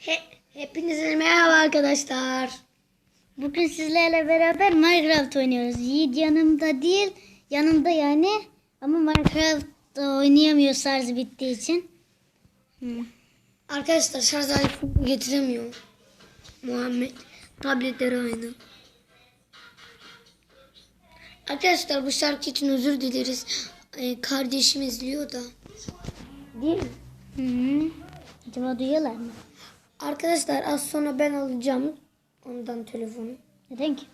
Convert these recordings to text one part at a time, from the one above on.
He, hepinize merhaba arkadaşlar. Bugün sizlerle beraber Minecraft oynuyoruz. Yiğit yanımda değil, yanımda yani. Ama Minecraft oynayamıyor şarjı bittiği için. Arkadaşlar şarj aleti getiremiyor. Muhammed tabletleri aynı. Arkadaşlar bu şarkı için özür dileriz. Ee, kardeşim izliyor da. Değil mi? Hı -hı. Acaba duyuyorlar mı? Arkadaşlar az sonra ben alacağım ondan telefonu. Neden ki?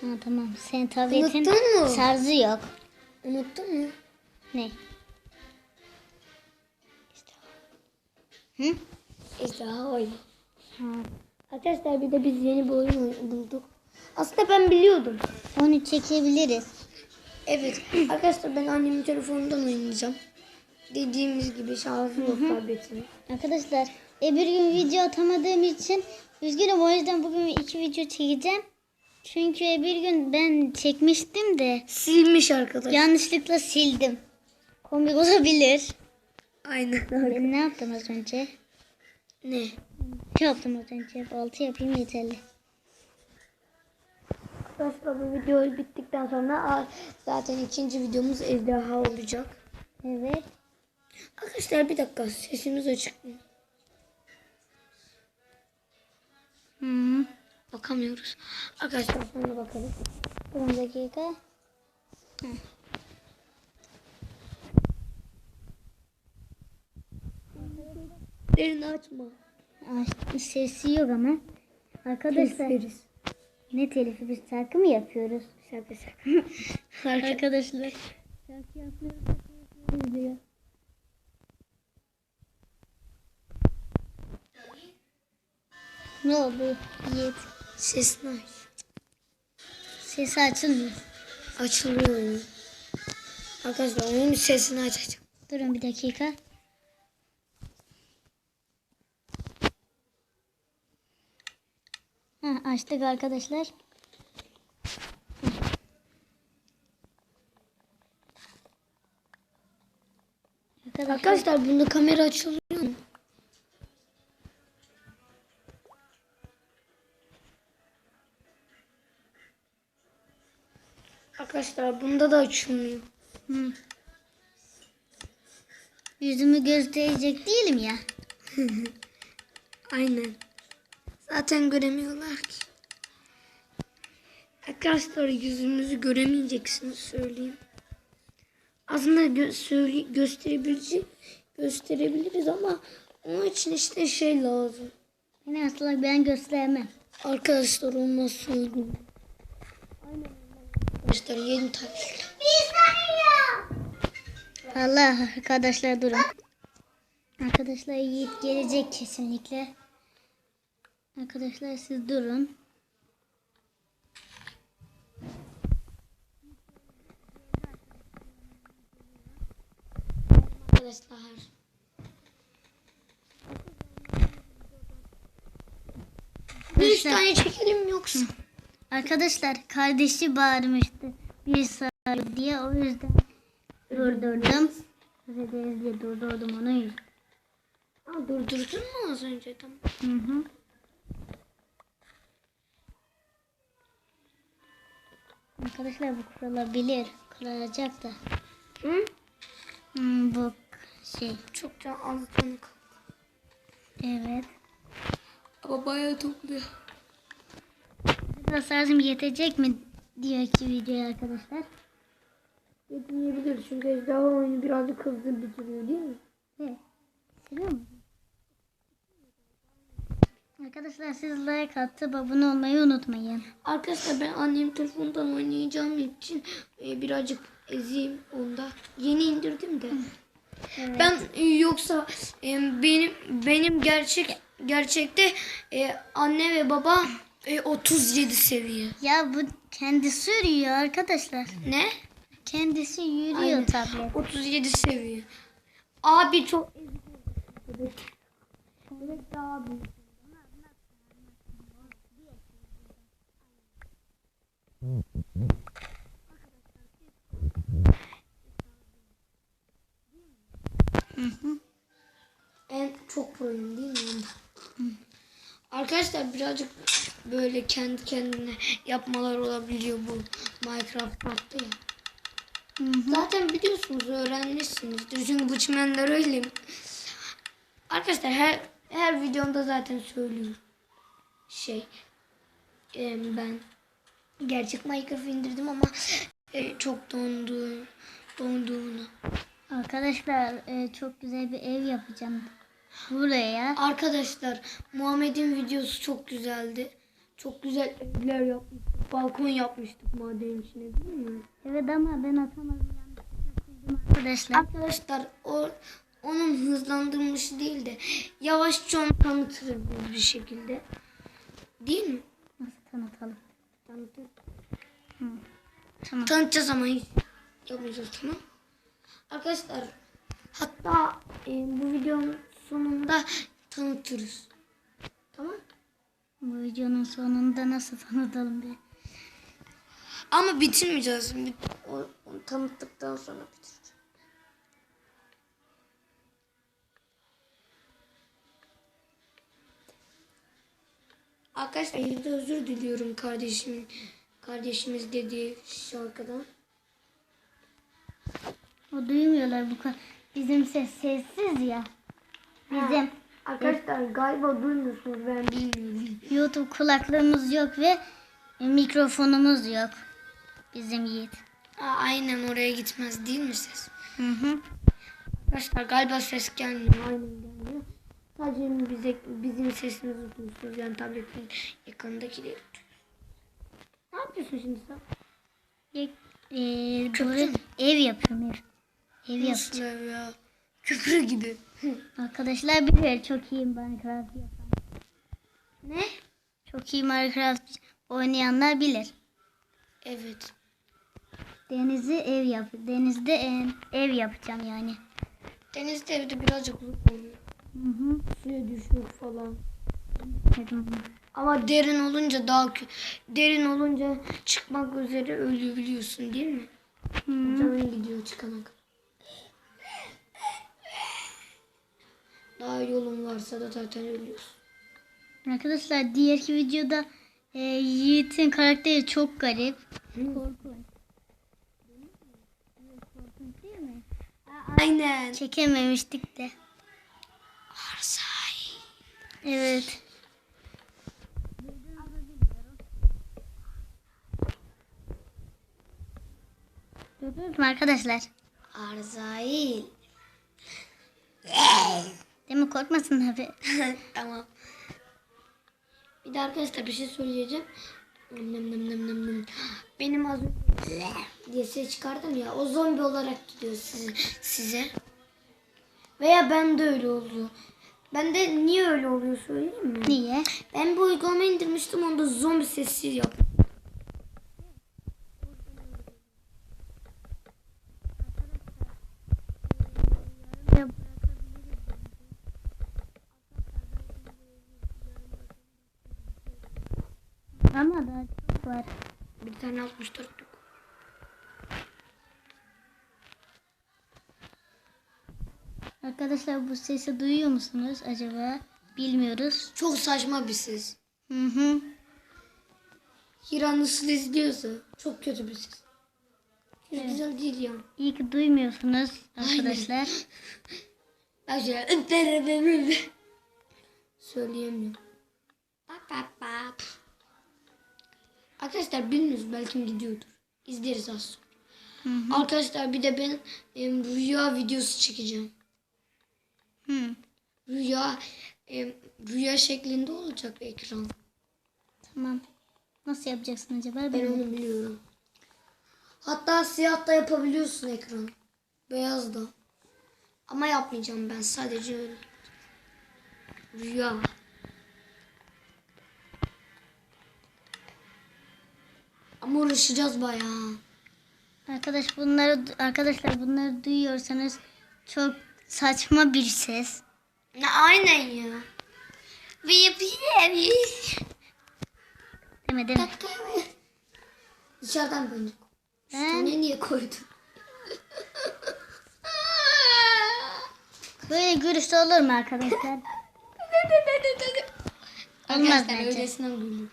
Ha tamam. Senin tabletin Unuttun mu? şarjı yok. Unuttun mu? Ne? Hı? Ejderha oyunu. Ha. Arkadaşlar bir de biz yeni bir oyun bulduk. Aslında ben biliyordum. Onu çekebiliriz. Evet. Arkadaşlar ben annemin telefonundan oynayacağım. Dediğimiz gibi şarjı yok tabletinin. Arkadaşlar e, bir gün video atamadığım için üzgünüm o yüzden bugün iki video çekeceğim. Çünkü e, bir gün ben çekmiştim de Silmiş arkadaşlar. yanlışlıkla sildim. Komik olabilir. Aynen. Ben ne yaptım az önce? Ne? Ne yaptım az önce? Baltı yapayım yeterli. Arkadaşlar bu video bittikten sonra zaten ikinci videomuz ejderha olacak. Evet. Arkadaşlar bir dakika sesimiz açık mı? Hı. Bakamıyoruz. Arkadaşlar sonra bakalım. Durun bir dakika. Derini açma. Aa, sesi yok ama. Arkadaşlar Keseriz. ne telifi biz şarkı mı yapıyoruz? Şaka şaka. Arkadaşlar şarkı yapıyoruz. diyor. Ne oldu Yiğit? Sesini aç. Sesi açılmıyor. Açılıyor. Arkadaşlar oyunun sesini açacağım. Durun bir dakika. Ha, açtık arkadaşlar. Arkadaşlar, Arkadaşlar bunda kamera açılıyor Arkadaşlar bunda da açılmıyor. hı. yüzümü gösterecek değilim ya. Aynen. Zaten göremiyorlar ki. Arkadaşlar yüzümüzü göremeyeceksiniz söyleyeyim. Aslında gö söyle gösterebilecek gösterebiliriz ama onun için işte şey lazım. Yine asla ben göstermem. Arkadaşlar olmaz söyleyeyim. Aynen. Arkadaşlar yeni tablet. Allah arkadaşlar durun. Arkadaşlar Yiğit gelecek kesinlikle. Arkadaşlar siz durun. Arkadaşlar. Bir üç tane çekelim yoksa. Arkadaşlar kardeşi bağırmıştı bir saat diye o yüzden durdurdum. Öyle diye durdurdum onun yüzünden. Ha, durdurdun mu az önce tamam. Hı hı. Arkadaşlar bu kırılabilir. Kırılacak da. Hı? Hmm, bu şey. Çok da kaldı. Evet. Ama bayağı topluyor. Şarjım yetecek mi diyor ki videoya arkadaşlar. Yetmeyebilir çünkü ejderha oyunu birazcık hızlı bitiriyor değil mi? Evet. Seviyor musun? Arkadaşlar siz like atıp abone olmayı unutmayın. Arkadaşlar ben annem telefonundan oynayacağım için e, birazcık ezeyim onda. Yeni indirdim de. Ben e, yoksa e, benim benim gerçek gerçekte anne ve baba e, 37 seviye. Ya bu kendisi yürüyor arkadaşlar. Ne? Kendisi yürüyor Aynen. tablet. 37 seviye. Abi çok. Evet daha büyük. En çok çok proyum değil mi? Arkadaşlar birazcık böyle kendi kendine yapmalar olabiliyor bu Minecraft modda ya. Hı hı. Zaten biliyorsunuz öğrenmişsinizdir. Çünkü bu çimenler öyle. Arkadaşlar her her videomda zaten söylüyorum. Şey e, ben gerçek Minecraft indirdim ama e, çok dondu donduğunu. Arkadaşlar e, çok güzel bir ev yapacağım. Buraya. Arkadaşlar Muhammed'in videosu çok güzeldi. Çok güzel evler yapmıştık. Balkon yapmıştık madenin içine değil mi? Evet ama ben atamadım. Arkadaşlar. Arkadaşlar o onun hızlandırılmış değil de yavaşça onu tanıtırız biz bir şekilde. Değil mi? Nasıl tanıtalım? Tanıtır. Tamam. Tanıtacağız ama hiç yapmayacağız tamam. Arkadaşlar hatta e, bu videonun sonunda tanıtırız. Bu videonun sonunda nasıl tanıtalım bir? Ama bitirmeyeceğiz. Bit- o- Onu tanıttıktan sonra bitireceğiz. Arkadaşlar yine de özür diliyorum kardeşimin kardeşimiz dediği şarkıdan. O duymuyorlar bu kadar. Bizim ses sessiz ya. Bizim Arkadaşlar galiba duymuyorsunuz ben bilmiyorum. YouTube kulaklığımız yok ve mikrofonumuz yok. Bizim Yiğit. Aa, aynen oraya gitmez değil mi ses? Hı hı. Arkadaşlar galiba ses gelmiyor. Aynen gelmiyor. Sadece bize, bizim sesimizi duyuyorsunuz. Yani tabletin ekranındakileri duyuyorsunuz. Ne yapıyorsun şimdi sen? E, e, ev yapıyorum ev. Ev Nasıl yapacağım. ev ya? Köprü gibi. Arkadaşlar bilir çok iyi Minecraft yapan. ne? Çok iyi Minecraft oynayanlar bilir. Evet. Denizi ev yap. Denizde ev, ev yapacağım yani. Denizde evde birazcık zor oluyor. Hı hı. Suya düşmek falan. Ama derin olunca daha derin olunca çıkmak üzere ölüyor biliyorsun değil mi? Hı. Canın gidiyor çıkana kadar. Daha yolun varsa da zaten ölüyorsun. Arkadaşlar diğerki videoda e, Yiğit'in karakteri çok garip. Korkunç. Korkunç değil mi? Aynen. Çekememiştik de. Arsay. Evet. Duydunuz mu arkadaşlar? Arzail. Değil mi? Korkmasın abi. tamam. Bir de arkadaşlar bir şey söyleyeceğim. Nem nem nem nem nem. Benim az önce diye ses çıkardım ya. O zombi olarak gidiyor size. size. Veya ben de öyle oluyor. Ben de niye öyle oluyor söyleyeyim mi? Niye? Ben bu uygulamayı indirmiştim onda zombi sesi yap. Ama daha çok var. Bir tane 64 Arkadaşlar bu sesi duyuyor musunuz acaba? Bilmiyoruz. Çok saçma bir ses. Hı hı. Hira nasıl izliyorsa çok kötü bir ses. Hiç güzel değil ya. İyi ki duymuyorsunuz arkadaşlar. Şöyle söyleyemiyorum. Bap bap bap. Arkadaşlar bilmiyoruz belki gidiyordur. İzleriz az sonra. Hı hı. Arkadaşlar bir de ben em, rüya videosu çekeceğim. Hı. Rüya em, rüya şeklinde olacak ekran. Tamam. Nasıl yapacaksın acaba? Ben Ben onu biliyorum. Hatta siyah da yapabiliyorsun ekran. Beyaz da. Ama yapmayacağım ben sadece öyle. Rüya. Ama uğraşacağız bayağı. Arkadaş bunları arkadaşlar bunları duyuyorsanız çok saçma bir ses. Ne aynen ya. Mi değil mi? Dışarıdan bence. Ben- Üstüne niye koydun? Böyle gülüşte olur mu arkadaşlar? Olmaz Arkadaşlar bence. öylesinden gülüyor.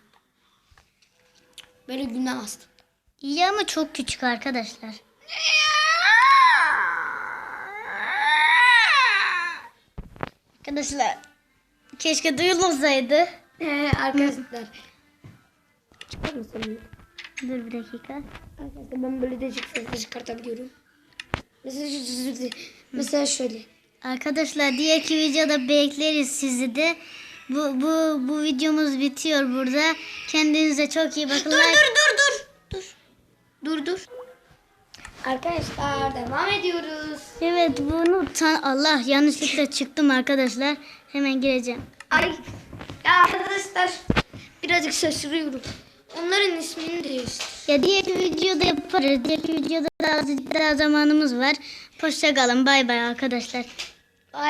Böyle günah astım. İyi ama çok küçük arkadaşlar. Arkadaşlar keşke duyulmasaydı. Ee, arkadaşlar. Çıkar mısın? Dur bir dakika. Arkadaşlar ben böyle de sesle çıkartabiliyorum. Mesela, mesela şöyle. Arkadaşlar diğerki videoda bekleriz sizi de. Bu, bu, bu videomuz bitiyor burada. Kendinize çok iyi bakın. Dur Like- dur dur dur. Dur. Dur dur. Arkadaşlar devam ediyoruz. Evet bunu Allah yanlışlıkla çıktım arkadaşlar. Hemen gireceğim. Ay. Ya arkadaşlar birazcık şaşırıyorum. Onların ismini değiştir. Ya diğerki videoda yaparız. Diğerki videoda daha, daha zamanımız var. Hoşça kalın. Bay bay arkadaşlar.